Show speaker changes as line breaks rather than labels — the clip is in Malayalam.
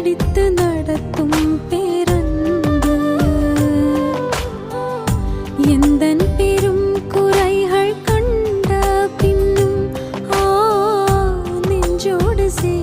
എടുത്ത് നടത്തും പേരന്ത്. എന്തൻ പേരും കുറൈകൾ കണ്ട പിന്നും ആ നെഞ്ചോട് സേ